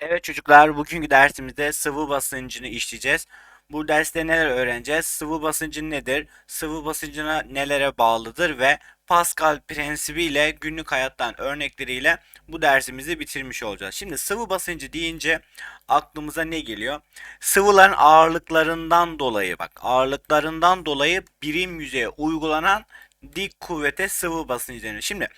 Evet çocuklar, bugünkü dersimizde sıvı basıncını işleyeceğiz. Bu derste neler öğreneceğiz? Sıvı basıncı nedir? Sıvı basıncına nelere bağlıdır ve Pascal prensibiyle günlük hayattan örnekleriyle bu dersimizi bitirmiş olacağız. Şimdi sıvı basıncı deyince aklımıza ne geliyor? Sıvıların ağırlıklarından dolayı bak ağırlıklarından dolayı birim yüzeye uygulanan dik kuvvete sıvı basıncı denir. Şimdi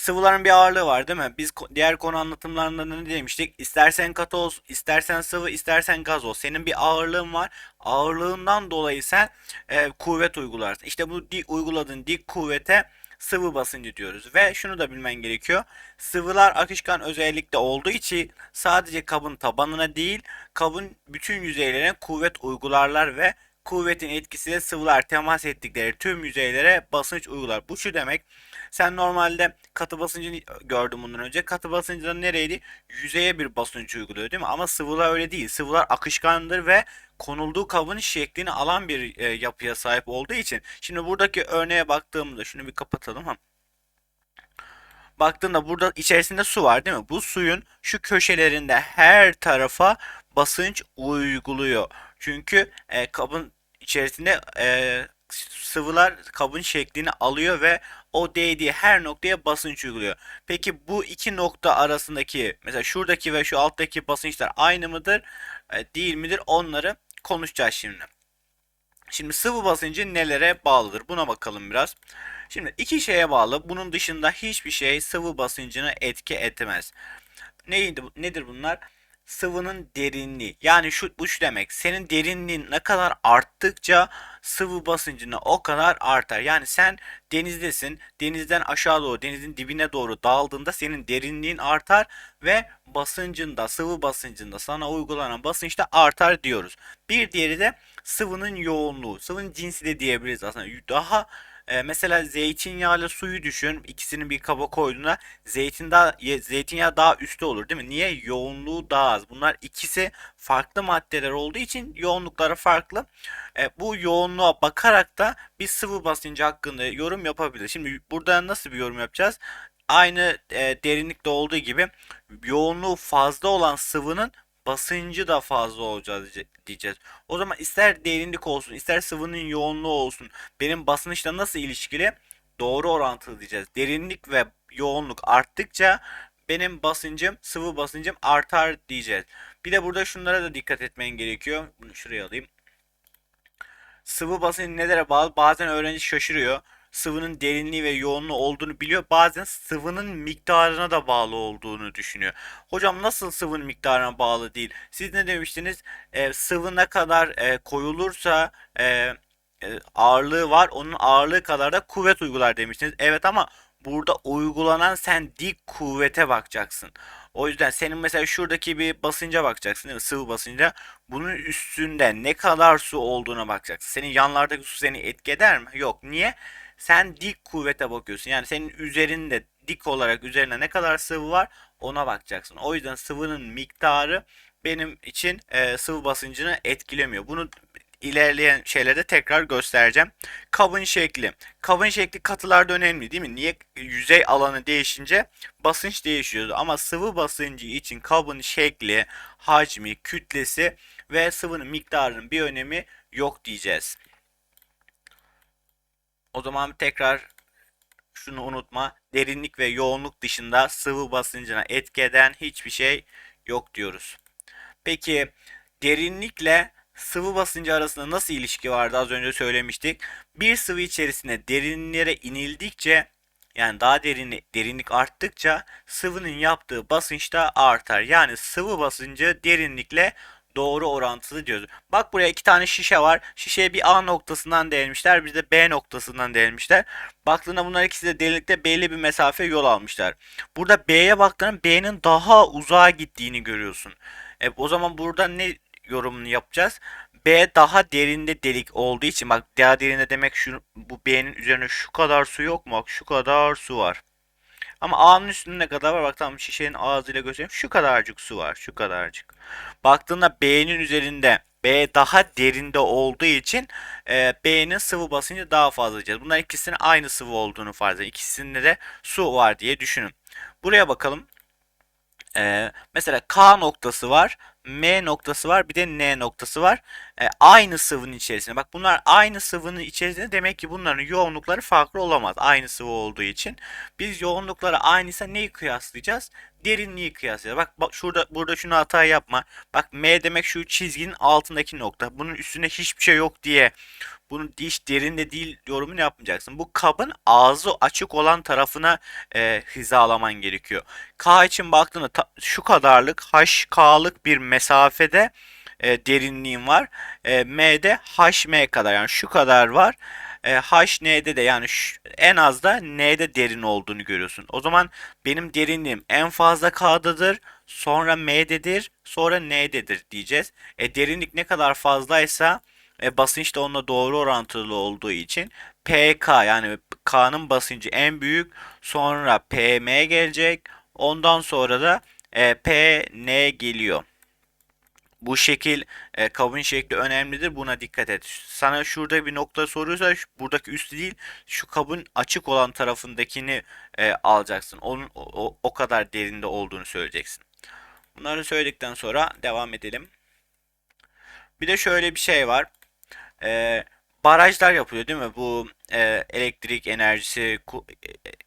Sıvıların bir ağırlığı var değil mi? Biz diğer konu anlatımlarında ne demiştik? İstersen katı ol, istersen sıvı, istersen gaz ol. Senin bir ağırlığın var. Ağırlığından dolayı sen e, kuvvet uygularsın. İşte bu dik, uyguladığın dik kuvvete sıvı basıncı diyoruz. Ve şunu da bilmen gerekiyor. Sıvılar akışkan özellikle olduğu için sadece kabın tabanına değil, kabın bütün yüzeylerine kuvvet uygularlar ve kuvvetin etkisiyle sıvılar temas ettikleri tüm yüzeylere basınç uygular. Bu şu demek. Sen normalde katı basıncını gördün bundan önce. Katı basıncında nereydi? Yüzeye bir basınç uyguluyor değil mi? Ama sıvılar öyle değil. Sıvılar akışkandır ve konulduğu kabın şeklini alan bir e, yapıya sahip olduğu için. Şimdi buradaki örneğe baktığımda şunu bir kapatalım. Ha. Baktığında burada içerisinde su var değil mi? Bu suyun şu köşelerinde her tarafa basınç uyguluyor. Çünkü e, kabın içerisinde e, sıvılar kabın şeklini alıyor ve o değdiği her noktaya basınç uyguluyor. Peki bu iki nokta arasındaki mesela şuradaki ve şu alttaki basınçlar aynı mıdır? E, değil midir? Onları konuşacağız şimdi. Şimdi sıvı basıncı nelere bağlıdır? Buna bakalım biraz. Şimdi iki şeye bağlı. Bunun dışında hiçbir şey sıvı basıncını etki etmez. Neydi, nedir bunlar? Sıvının derinliği. Yani şu bu şu demek. Senin derinliğin ne kadar arttıkça sıvı basıncını o kadar artar. Yani sen denizdesin. Denizden aşağı doğru, denizin dibine doğru daldığında senin derinliğin artar ve basıncında, sıvı basıncında sana uygulanan basınç da artar diyoruz. Bir diğeri de sıvının yoğunluğu. Sıvının cinsi de diyebiliriz aslında. Daha e, mesela zeytinyağıyla suyu düşün. İkisini bir kaba koyduğunda zeytin daha, zeytinyağı daha üstte olur değil mi? Niye? Yoğunluğu daha az. Bunlar ikisi farklı maddeler olduğu için yoğunlukları farklı. E, bu yoğunluğa bakarak da bir sıvı basıncı hakkında yorum yapabilir. Şimdi burada nasıl bir yorum yapacağız? Aynı e, derinlikte olduğu gibi yoğunluğu fazla olan sıvının basıncı da fazla olacak diyeceğiz. O zaman ister derinlik olsun, ister sıvının yoğunluğu olsun. Benim basınçla nasıl ilişkili? Doğru orantılı diyeceğiz. Derinlik ve yoğunluk arttıkça benim basıncım, sıvı basıncım artar diyeceğiz. Bir de burada şunlara da dikkat etmen gerekiyor. Bunu şuraya alayım. Sıvı basınç nelere bağlı? Bazen öğrenci şaşırıyor sıvının derinliği ve yoğunluğu olduğunu biliyor. Bazen sıvının miktarına da bağlı olduğunu düşünüyor. Hocam nasıl sıvının miktarına bağlı değil? Siz ne demiştiniz? E, sıvı ne kadar e, koyulursa e, e, ağırlığı var. Onun ağırlığı kadar da kuvvet uygular demiştiniz. Evet ama burada uygulanan sen dik kuvvete bakacaksın. O yüzden senin mesela şuradaki bir basınca bakacaksın değil mi? Sıvı basınca. Bunun üstünde ne kadar su olduğuna bakacaksın. Senin yanlardaki su seni etki eder mi? Yok. Niye? Sen dik kuvvete bakıyorsun. Yani senin üzerinde dik olarak üzerine ne kadar sıvı var ona bakacaksın. O yüzden sıvının miktarı benim için e, sıvı basıncını etkilemiyor. Bunu ilerleyen şeylerde tekrar göstereceğim. Kabın şekli. Kabın şekli katılarda önemli değil mi? Niye? Yüzey alanı değişince basınç değişiyor. Ama sıvı basıncı için kabın şekli, hacmi, kütlesi ve sıvının miktarının bir önemi yok diyeceğiz. O zaman tekrar şunu unutma. Derinlik ve yoğunluk dışında sıvı basıncına etki eden hiçbir şey yok diyoruz. Peki derinlikle sıvı basıncı arasında nasıl ilişki vardı az önce söylemiştik. Bir sıvı içerisinde derinlere inildikçe yani daha derin, derinlik arttıkça sıvının yaptığı basınç da artar. Yani sıvı basıncı derinlikle doğru orantılı diyoruz. Bak buraya iki tane şişe var. Şişeye bir A noktasından değmişler. Bir de B noktasından değmişler. Baktığında bunlar ikisi de derinlikte belli bir mesafe yol almışlar. Burada B'ye baktığında B'nin daha uzağa gittiğini görüyorsun. E, o zaman burada ne yorumunu yapacağız? B daha derinde delik olduğu için bak daha derinde demek şu bu B'nin üzerine şu kadar su yok mu? Bak şu kadar su var. Ama A'nın üstünde ne kadar var? Bak tamam şişenin ağzıyla göstereyim. Şu kadarcık su var. Şu kadarcık. Baktığında B'nin üzerinde B daha derinde olduğu için e, B'nin sıvı basıncı daha fazla diyeceğiz. Bunlar ikisinin aynı sıvı olduğunu farz edin. İkisinde de su var diye düşünün. Buraya bakalım. Ee, mesela K noktası var, M noktası var, bir de N noktası var. Ee, aynı sıvının içerisinde. Bak bunlar aynı sıvının içerisinde demek ki bunların yoğunlukları farklı olamaz. Aynı sıvı olduğu için. Biz yoğunlukları aynıysa neyi kıyaslayacağız? Derinliği kıyaslayacağız. Bak, bak şurada burada şunu hata yapma. Bak M demek şu çizginin altındaki nokta. Bunun üstünde hiçbir şey yok diye bunun diş derinde değil yorumunu yapmayacaksın. Bu kabın ağzı açık olan tarafına e, hizalaman gerekiyor. K için baktığında ta- şu kadarlık HK'lık bir mesafede e, derinliğim var. E, M'de HM kadar yani şu kadar var. E, HN'de de yani şu- en az da N'de derin olduğunu görüyorsun. O zaman benim derinliğim en fazla K'dadır, sonra M'dedir, sonra N'dedir diyeceğiz. E, derinlik ne kadar fazlaysa e, basınç da onunla doğru orantılı olduğu için PK yani K'nın basıncı en büyük sonra PM gelecek ondan sonra da e, PN geliyor. Bu şekil e, kabın şekli önemlidir. Buna dikkat et. Sana şurada bir nokta soruyorsa buradaki üstü değil şu kabın açık olan tarafındakini e, alacaksın. Onun o, o- kadar derinde olduğunu söyleyeceksin. Bunları söyledikten sonra devam edelim. Bir de şöyle bir şey var e, barajlar yapılıyor değil mi? Bu e, elektrik enerjisi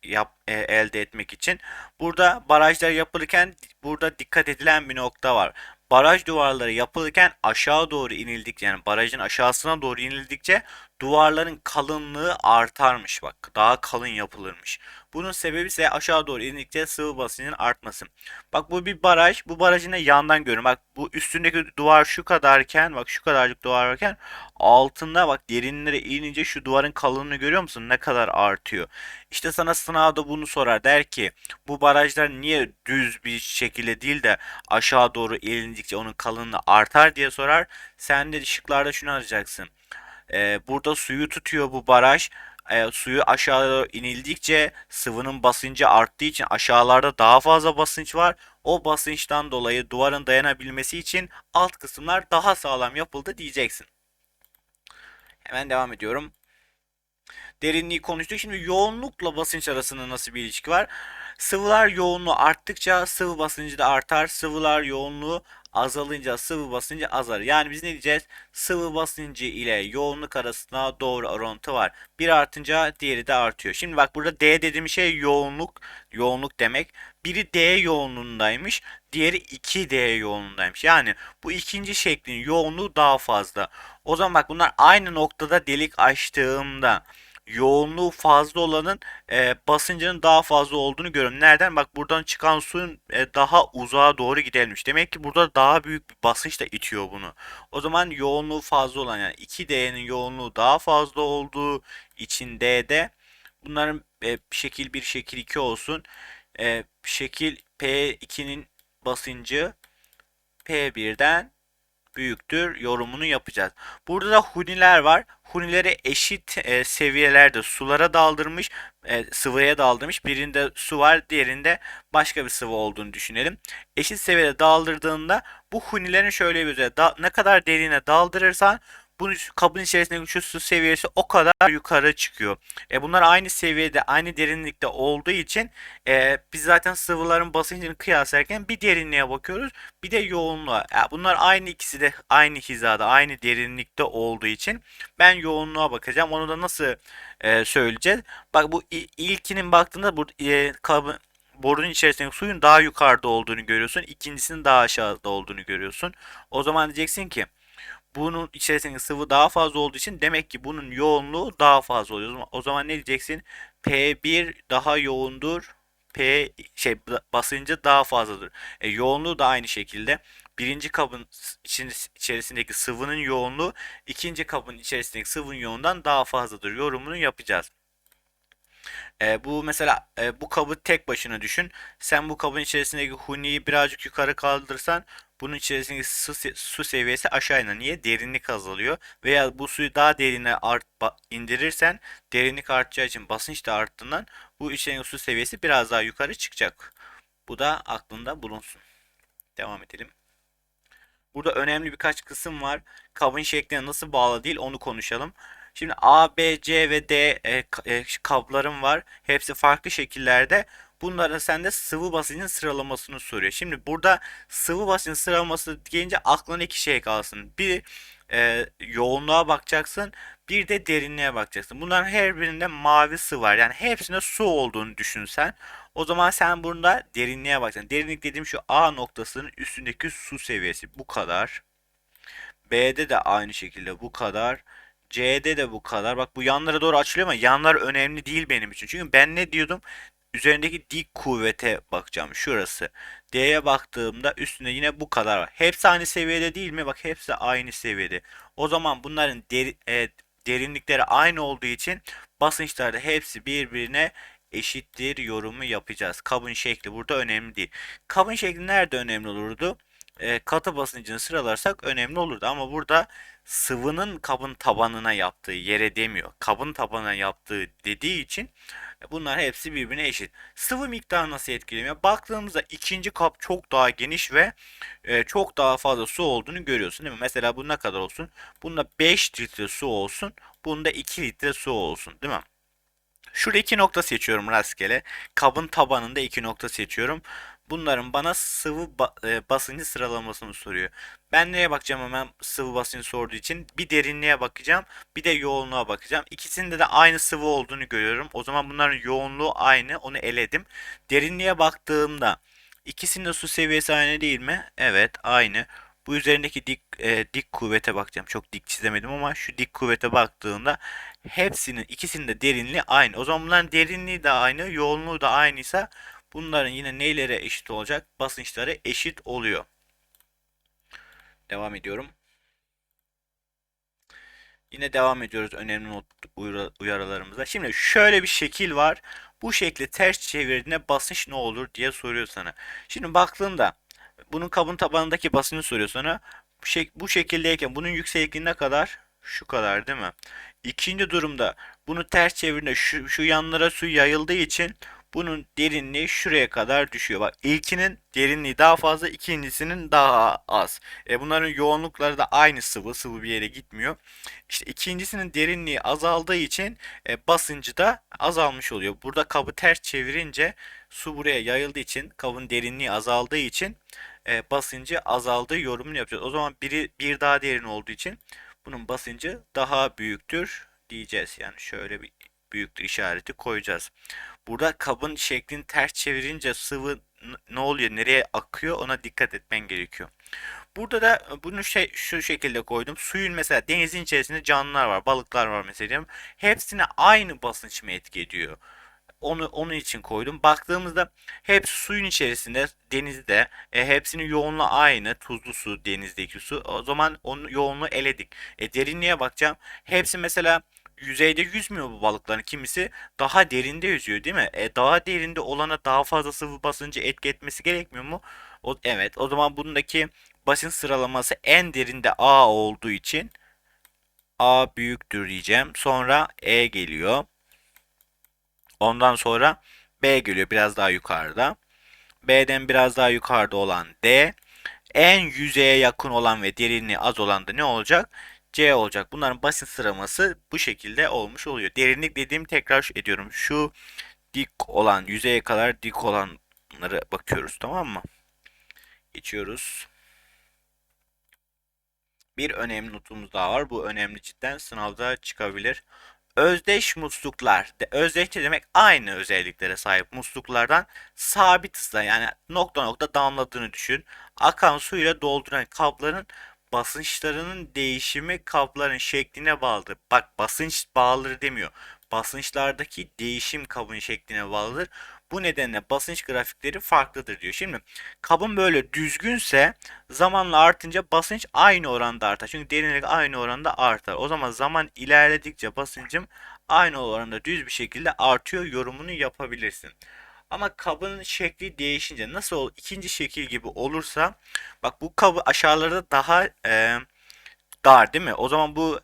e, yap, e, elde etmek için. Burada barajlar yapılırken burada dikkat edilen bir nokta var. Baraj duvarları yapılırken aşağı doğru inildikçe yani barajın aşağısına doğru inildikçe duvarların kalınlığı artarmış bak. Daha kalın yapılırmış. Bunun sebebi ise aşağı doğru indikçe sıvı basıncının artması. Bak bu bir baraj. Bu barajın da yandan görün. Bak bu üstündeki duvar şu kadarken bak şu kadarcık duvar varken altında bak derinlere inince şu duvarın kalınlığını görüyor musun? Ne kadar artıyor. İşte sana sınavda bunu sorar. Der ki bu barajlar niye düz bir şekilde değil de aşağı doğru inildikçe onun kalınlığı artar diye sorar. Sen de şıklarda şunu arayacaksın. Ee, burada suyu tutuyor bu baraj. Ee, suyu aşağı inildikçe sıvının basıncı arttığı için aşağılarda daha fazla basınç var. O basınçtan dolayı duvarın dayanabilmesi için alt kısımlar daha sağlam yapıldı diyeceksin. Hemen devam ediyorum. Derinliği konuştuk. Şimdi yoğunlukla basınç arasında nasıl bir ilişki var? Sıvılar yoğunluğu arttıkça sıvı basıncı da artar. Sıvılar yoğunluğu azalınca sıvı basıncı azalır. Yani biz ne diyeceğiz? Sıvı basıncı ile yoğunluk arasında doğru orantı var. Bir artınca diğeri de artıyor. Şimdi bak burada D dediğim şey yoğunluk. Yoğunluk demek. Biri D yoğunluğundaymış. Diğeri 2D yoğunluğundaymış. Yani bu ikinci şeklin yoğunluğu daha fazla. O zaman bak bunlar aynı noktada delik açtığımda yoğunluğu fazla olanın e, basıncının daha fazla olduğunu görüyorum. Nereden? Bak buradan çıkan suyun e, daha uzağa doğru gidelmiş. Demek ki burada daha büyük bir basınç da itiyor bunu. O zaman yoğunluğu fazla olan yani 2D'nin yoğunluğu daha fazla olduğu için D'de bunların e, şekil 1 şekil 2 olsun. E, şekil P2'nin basıncı P1'den büyüktür yorumunu yapacağız. Burada da huniler var. Hunileri eşit e, seviyelerde sulara daldırmış, e, sıvıya daldırmış. Birinde su var, diğerinde başka bir sıvı olduğunu düşünelim. Eşit seviyede daldırdığında bu hunilerin şöyle bir özelliği. Da, ne kadar derine daldırırsan bunun kabın içerisindeki su seviyesi o kadar yukarı çıkıyor. E, bunlar aynı seviyede, aynı derinlikte olduğu için e, biz zaten sıvıların basıncını kıyaslarken bir derinliğe bakıyoruz, bir de yoğunluğa. Yani bunlar aynı ikisi de aynı hizada, aynı derinlikte olduğu için ben yoğunluğa bakacağım. Onu da nasıl e, söyleyeceğiz? Bak bu ilkinin baktığında bu e, kabın borunun içerisindeki suyun daha yukarıda olduğunu görüyorsun. İkincisinin daha aşağıda olduğunu görüyorsun. O zaman diyeceksin ki bunun içerisindeki sıvı daha fazla olduğu için demek ki bunun yoğunluğu daha fazla oluyor. O zaman- ne diyeceksin? P1 daha yoğundur. P şey basıncı daha fazladır. E, yoğunluğu da aynı şekilde. Birinci kabın içerisindeki sıvının yoğunluğu ikinci kabın içerisindeki sıvının yoğundan daha fazladır. Yorumunu yapacağız. E, bu mesela e, bu kabı tek başına düşün. Sen bu kabın içerisindeki huniyi birazcık yukarı kaldırırsan bunun içerisindeki su, su seviyesi aşağı iner. Niye? Derinlik azalıyor. Veya bu suyu daha derine art, indirirsen derinlik artacağı için basınç da arttığından bu içerideki su seviyesi biraz daha yukarı çıkacak. Bu da aklında bulunsun. Devam edelim. Burada önemli birkaç kısım var. Kabın şekline nasıl bağlı değil onu konuşalım. Şimdi A, B, C ve D e, e, kablarım var. Hepsi farklı şekillerde. bunların sende sıvı basıncın sıralamasını soruyor. Şimdi burada sıvı basıncın sıralaması gelince aklına iki şey kalsın. Bir e, yoğunluğa bakacaksın. Bir de derinliğe bakacaksın. Bunların her birinde mavi su var. Yani hepsinde su olduğunu düşünsen. O zaman sen burada derinliğe bakacaksın. Derinlik dediğim şu A noktasının üstündeki su seviyesi. Bu kadar. B'de de aynı şekilde bu kadar. C'de de bu kadar. Bak bu yanlara doğru açılıyor ama yanlar önemli değil benim için. Çünkü ben ne diyordum? Üzerindeki dik kuvvete bakacağım. Şurası. D'ye baktığımda üstünde yine bu kadar var. Hepsi aynı seviyede değil mi? Bak hepsi aynı seviyede. O zaman bunların deri, e, derinlikleri aynı olduğu için basınçlarda hepsi birbirine eşittir yorumu yapacağız. Kabın şekli burada önemli değil. Kabın şekli nerede önemli olurdu? E, katı basıncını sıralarsak önemli olurdu. Ama burada sıvının kabın tabanına yaptığı yere demiyor. Kabın tabanına yaptığı dediği için bunlar hepsi birbirine eşit. Sıvı miktarı nasıl etkilemiyor? Baktığımızda ikinci kap çok daha geniş ve e, çok daha fazla su olduğunu görüyorsun değil mi? Mesela bu ne kadar olsun? Bunda 5 litre su olsun. Bunda 2 litre su olsun değil mi? Şurada iki nokta seçiyorum rastgele. Kabın tabanında iki nokta seçiyorum. Bunların bana sıvı ba- e, basıncı sıralamasını soruyor. Ben neye bakacağım hemen sıvı basıncı sorduğu için? Bir derinliğe bakacağım, bir de yoğunluğa bakacağım. İkisinde de aynı sıvı olduğunu görüyorum. O zaman bunların yoğunluğu aynı, onu eledim. Derinliğe baktığımda ikisinde su seviyesi aynı değil mi? Evet, aynı. Bu üzerindeki dik e, dik kuvvete bakacağım. Çok dik çizemedim ama şu dik kuvvete baktığımda hepsinin ikisinin de derinliği aynı. O zaman bunların derinliği de aynı, yoğunluğu da aynıysa bunların yine neylere eşit olacak? Basınçları eşit oluyor. Devam ediyorum. Yine devam ediyoruz önemli not uyarılarımıza. Şimdi şöyle bir şekil var. Bu şekli ters çevirdiğinde basınç ne olur diye soruyor sana. Şimdi baktığında bunun kabın tabanındaki basıncı soruyor sana. Bu, şek bu şekildeyken bunun yüksekliği ne kadar? Şu kadar değil mi? İkinci durumda bunu ters çevirdiğinde şu, şu yanlara su yayıldığı için bunun derinliği şuraya kadar düşüyor. Bak ilkinin derinliği daha fazla, ikincisinin daha az. E bunların yoğunlukları da aynı sıvı, sıvı bir yere gitmiyor. İşte ikincisinin derinliği azaldığı için e, basıncı da azalmış oluyor. Burada kabı ters çevirince su buraya yayıldığı için, kabın derinliği azaldığı için e, basıncı azaldığı yorumunu yapacağız. O zaman biri bir daha derin olduğu için bunun basıncı daha büyüktür diyeceğiz. Yani şöyle bir büyüktür işareti koyacağız. Burada kabın şeklini ters çevirince sıvı ne oluyor, nereye akıyor ona dikkat etmen gerekiyor. Burada da bunu şey şu şekilde koydum. Suyun mesela denizin içerisinde canlılar var, balıklar var mesela. Hepsine aynı basınç mı etki ediyor? Onu onun için koydum. Baktığımızda hep suyun içerisinde denizde e, hepsinin yoğunluğu aynı. Tuzlu su, denizdeki su. O zaman onun yoğunluğu eledik. E, derinliğe bakacağım. Hepsi mesela yüzeyde yüzmüyor bu balıkların. Kimisi daha derinde yüzüyor değil mi? E, daha derinde olana daha fazla sıvı basıncı etki etmesi gerekmiyor mu? O, evet. O zaman bundaki basınç sıralaması en derinde A olduğu için A büyüktür diyeceğim. Sonra E geliyor. Ondan sonra B geliyor biraz daha yukarıda. B'den biraz daha yukarıda olan D. En yüzeye yakın olan ve derinliği az olan da ne olacak? C olacak. Bunların basit sıraması bu şekilde olmuş oluyor. Derinlik dediğim tekrar ediyorum. Şu dik olan yüzeye kadar dik olanları bakıyoruz tamam mı? Geçiyoruz. Bir önemli notumuz daha var. Bu önemli cidden sınavda çıkabilir. Özdeş musluklar. Özdeş demek aynı özelliklere sahip musluklardan sabit hızla yani nokta nokta damladığını düşün. Akan suyla dolduran kapların basınçlarının değişimi kapların şekline bağlıdır. Bak basınç bağlıdır demiyor. Basınçlardaki değişim kabın şekline bağlıdır. Bu nedenle basınç grafikleri farklıdır diyor. Şimdi kabın böyle düzgünse zamanla artınca basınç aynı oranda artar. Çünkü derinlik aynı oranda artar. O zaman zaman ilerledikçe basıncım aynı oranda düz bir şekilde artıyor yorumunu yapabilirsin. Ama kabın şekli değişince nasıl ol ikinci şekil gibi olursa bak bu kabı aşağılarda daha e, dar değil mi? O zaman bu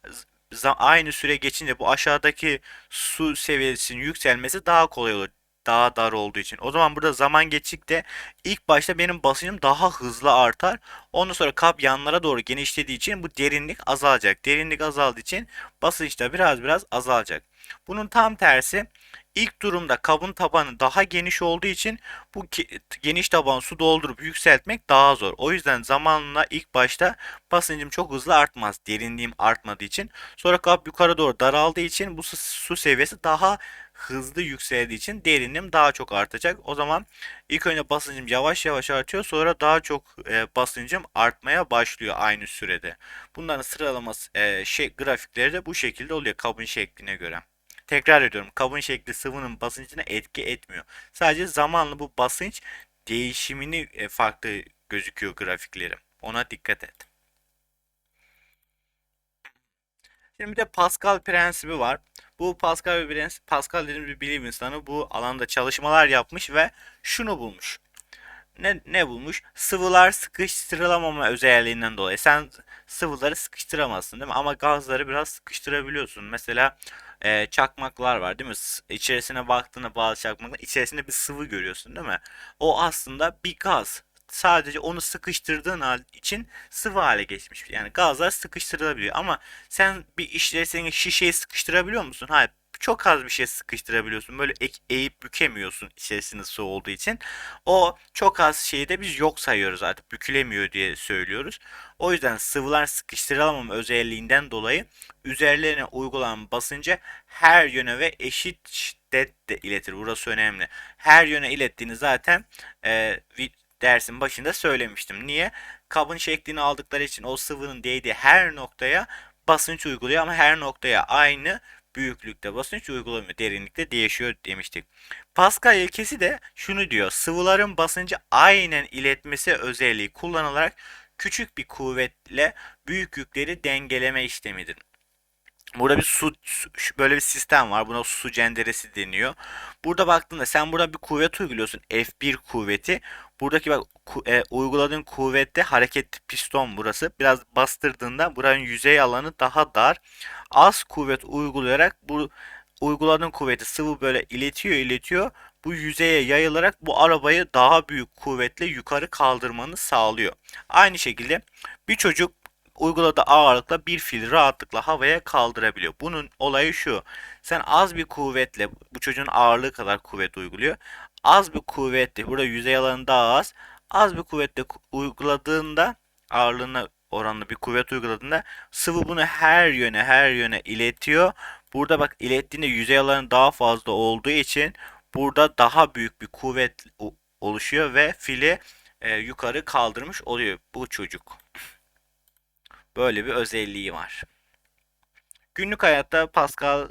aynı süre geçince bu aşağıdaki su seviyesinin yükselmesi daha kolay olur daha dar olduğu için. O zaman burada zaman geçtikçe ilk başta benim basıncım daha hızlı artar. Ondan sonra kap yanlara doğru genişlediği için bu derinlik azalacak. Derinlik azaldığı için basınç da biraz biraz azalacak. Bunun tam tersi İlk durumda kabın tabanı daha geniş olduğu için bu geniş taban su doldurup yükseltmek daha zor. O yüzden zamanla ilk başta basıncım çok hızlı artmaz. Derinliğim artmadığı için. Sonra kap yukarı doğru daraldığı için bu su, seviyesi daha hızlı yükseldiği için derinliğim daha çok artacak. O zaman ilk önce basıncım yavaş yavaş artıyor. Sonra daha çok e, basıncım artmaya başlıyor aynı sürede. Bunların sıralaması e, şey, grafikleri de bu şekilde oluyor kabın şekline göre. Tekrar ediyorum. Kabın şekli sıvının basıncına etki etmiyor. Sadece zamanla bu basınç değişimini e, farklı gözüküyor grafikleri. Ona dikkat et. Şimdi bir de Pascal prensibi var. Bu Pascal prensip, Pascal dediğimiz bir bilim insanı bu alanda çalışmalar yapmış ve şunu bulmuş. Ne, ne bulmuş? Sıvılar sıkıştırılamama özelliğinden dolayı. Sen sıvıları sıkıştıramazsın değil mi? Ama gazları biraz sıkıştırabiliyorsun. Mesela e, çakmaklar var değil mi? İçerisine baktığında bazı çakmaklar içerisinde bir sıvı görüyorsun değil mi? O aslında bir gaz. Sadece onu sıkıştırdığın hal için sıvı hale geçmiş. Yani gazlar sıkıştırılabiliyor. Ama sen bir içerisine şişeyi sıkıştırabiliyor musun? Hayır. Çok az bir şey sıkıştırabiliyorsun. Böyle ek- eğip bükemiyorsun içerisinde su olduğu için. O çok az şeyi de biz yok sayıyoruz artık. Bükülemiyor diye söylüyoruz. O yüzden sıvılar sıkıştırılamama özelliğinden dolayı üzerlerine uygulanan basıncı her yöne ve eşit şiddetle iletir. Burası önemli. Her yöne ilettiğini zaten e, dersin başında söylemiştim. Niye? Kabın şeklini aldıkları için o sıvının değdiği her noktaya basınç uyguluyor ama her noktaya aynı büyüklükte basınç uygulamıyor. Derinlikte değişiyor demiştik. Pascal ilkesi de şunu diyor. Sıvıların basıncı aynen iletmesi özelliği kullanılarak küçük bir kuvvetle büyük yükleri dengeleme işlemidir. Burada bir su, böyle bir sistem var. Buna su cenderesi deniyor. Burada baktığında sen burada bir kuvvet uyguluyorsun. F1 kuvveti. Buradaki bak ku- e, uyguladığın kuvvette hareketli piston burası. Biraz bastırdığında buranın yüzey alanı daha dar. Az kuvvet uygulayarak bu uyguladığın kuvveti sıvı böyle iletiyor iletiyor. Bu yüzeye yayılarak bu arabayı daha büyük kuvvetle yukarı kaldırmanı sağlıyor. Aynı şekilde bir çocuk uyguladığı ağırlıkla bir fil rahatlıkla havaya kaldırabiliyor. Bunun olayı şu. Sen az bir kuvvetle bu çocuğun ağırlığı kadar kuvvet uyguluyor. Az bir kuvvetle burada yüzey alanı daha az. Az bir kuvvetle ku- uyguladığında ağırlığına oranlı bir kuvvet uyguladığında sıvı bunu her yöne her yöne iletiyor. Burada bak ilettiğinde yüzey alanı daha fazla olduğu için burada daha büyük bir kuvvet oluşuyor ve fili e, yukarı kaldırmış oluyor bu çocuk. Böyle bir özelliği var. Günlük hayatta Pascal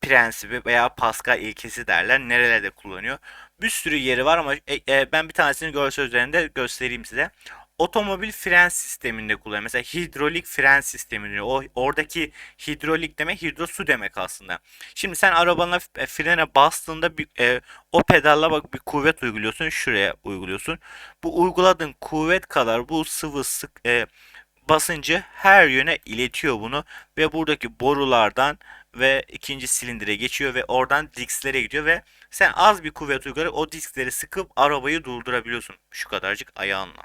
prensibi veya Pascal ilkesi derler. Nerelerde kullanıyor? Bir sürü yeri var ama e, e, ben bir tanesini görsel üzerinde göstereyim size. Otomobil fren sisteminde kullanıyor. Mesela hidrolik fren sistemi diyor. O oradaki hidrolik demek hidro su demek aslında. Şimdi sen arabana e, frene bastığında bir, e, o pedalla bak bir kuvvet uyguluyorsun. Şuraya uyguluyorsun. Bu uyguladığın kuvvet kadar bu sıvı sık e, basıncı her yöne iletiyor bunu ve buradaki borulardan ve ikinci silindire geçiyor ve oradan diskslere gidiyor ve sen az bir kuvvet uygulayarak o diskleri sıkıp arabayı durdurabiliyorsun şu kadarcık ayağınla.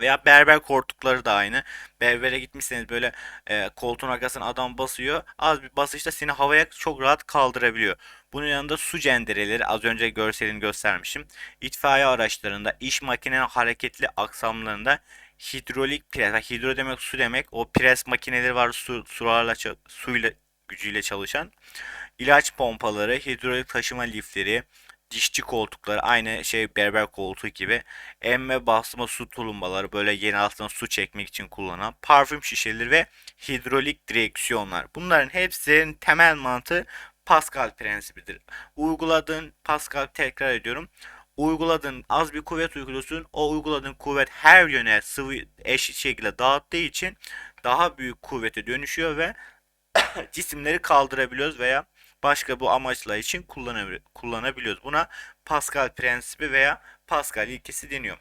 Veya berber koltukları da aynı. Berbere gitmişseniz böyle e, koltuğun arkasına adam basıyor. Az bir basışta seni havaya çok rahat kaldırabiliyor. Bunun yanında su cendereleri az önce görselini göstermişim. İtfaiye araçlarında, iş makinenin hareketli aksamlarında hidrolik pres, bak hidro demek su demek. O pres makineleri var su, sularla, suyla gücüyle çalışan. İlaç pompaları, hidrolik taşıma lifleri, dişçi koltukları aynı şey berber koltuğu gibi. Emme basma su tulumbaları böyle yeni altından su çekmek için kullanılan parfüm şişeleri ve hidrolik direksiyonlar. Bunların hepsinin temel mantığı Pascal prensibidir. Uyguladığın Pascal tekrar ediyorum. Uyguladığın az bir kuvvet uyguluyorsun. O uyguladığın kuvvet her yöne sıvı eşit şekilde dağıttığı için daha büyük kuvvete dönüşüyor ve cisimleri kaldırabiliyoruz veya başka bu amaçlar için kullanabil- kullanabiliyoruz. Buna Pascal prensibi veya Pascal ilkesi deniyor.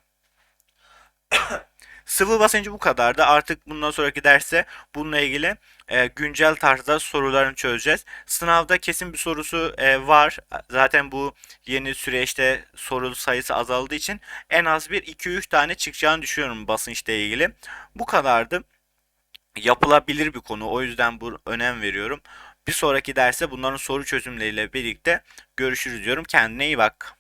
Sıvı basıncı bu kadardı. Artık bundan sonraki derste bununla ilgili e, güncel tarzda sorularını çözeceğiz. Sınavda kesin bir sorusu e, var. Zaten bu yeni süreçte soru sayısı azaldığı için en az bir 2-3 tane çıkacağını düşünüyorum basınçla ilgili. Bu kadardı yapılabilir bir konu. O yüzden bu önem veriyorum. Bir sonraki derste bunların soru çözümleriyle birlikte görüşürüz diyorum. Kendine iyi bak.